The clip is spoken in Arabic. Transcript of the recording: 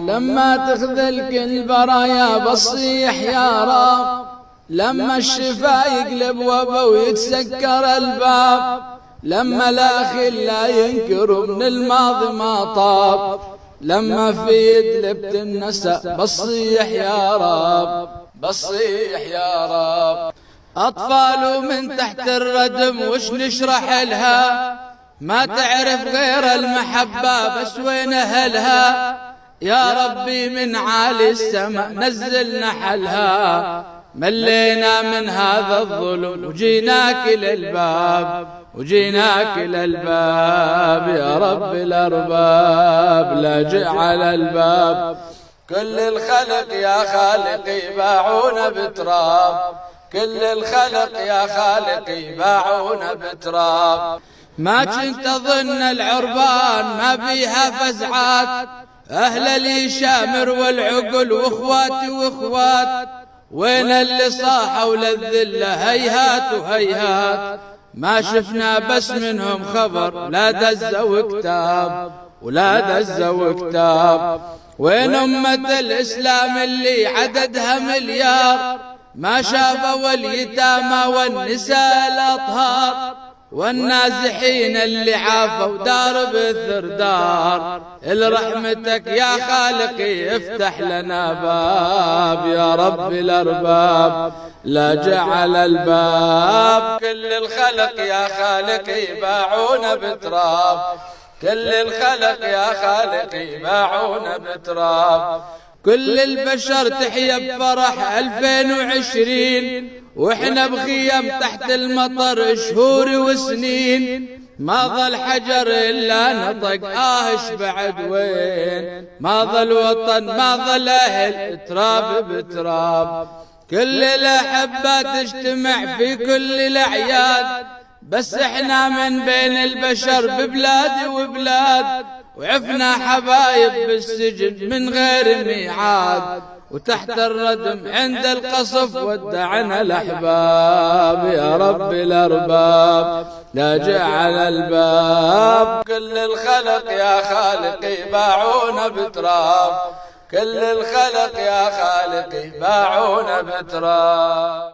لما تخذل كل برايا بصيح يا رب لما الشفا يقلب وبا ويتسكر الباب لما الاخي لا ينكر من الماضي ما طاب لما في يدلبت النساء بصيح يا رب بصيح يا رب. أطفال من تحت الردم وش نشرح لها؟ ما تعرف غير المحبة بس وين أهلها؟ يا ربي من عالي السماء نزلنا حلها. ملينا من هذا الظلم. وجيناك للباب وجيناك للباب يا رب الأرباب لاجئ على الباب. كل الخلق يا خالقي باعون بتراب. كل الخلق يا خالقي باعون بتراب. ما كنت اظن العربان ما بيها فزعات. أهل لي شامر والعقل وإخواتي وإخوات وين اللي صاحوا للذله هيهات وهيهات. ما شفنا بس منهم خبر لا دزوا كتاب ولا دزوا كتاب وين أمة الإسلام اللي عددها مليار؟ ما شافوا اليتامى والنساء الأطهار. والنازحين اللي عافوا دار بالثردار. لرحمتك يا خالقي افتح لنا باب يا رب الأرباب. لا جعل الباب. كل الخلق يا خالقي باعون بتراب. كل الخلق يا خالقي باعون بتراب. كل البشر تحيا بفرح 2020 وإحنا بخيم تحت المطر شهور وسنين. ما ظل حجر إلا نطق آهش بعد وين. ما ظل وطن ما ظل أهل تراب بتراب. كل الاحبه تجتمع في كل الأعياد. بس إحنا من بين البشر ببلاد وبلاد. وعفنا حبايب بالسجن من غير ميعاد وتحت الردم عند القصف ودعنا الأحباب يا رب الأرباب. لا جعل الباب كل الخلق يا خالقي باعونا بتراب. كل الخلق يا خالقي باعونا بتراب.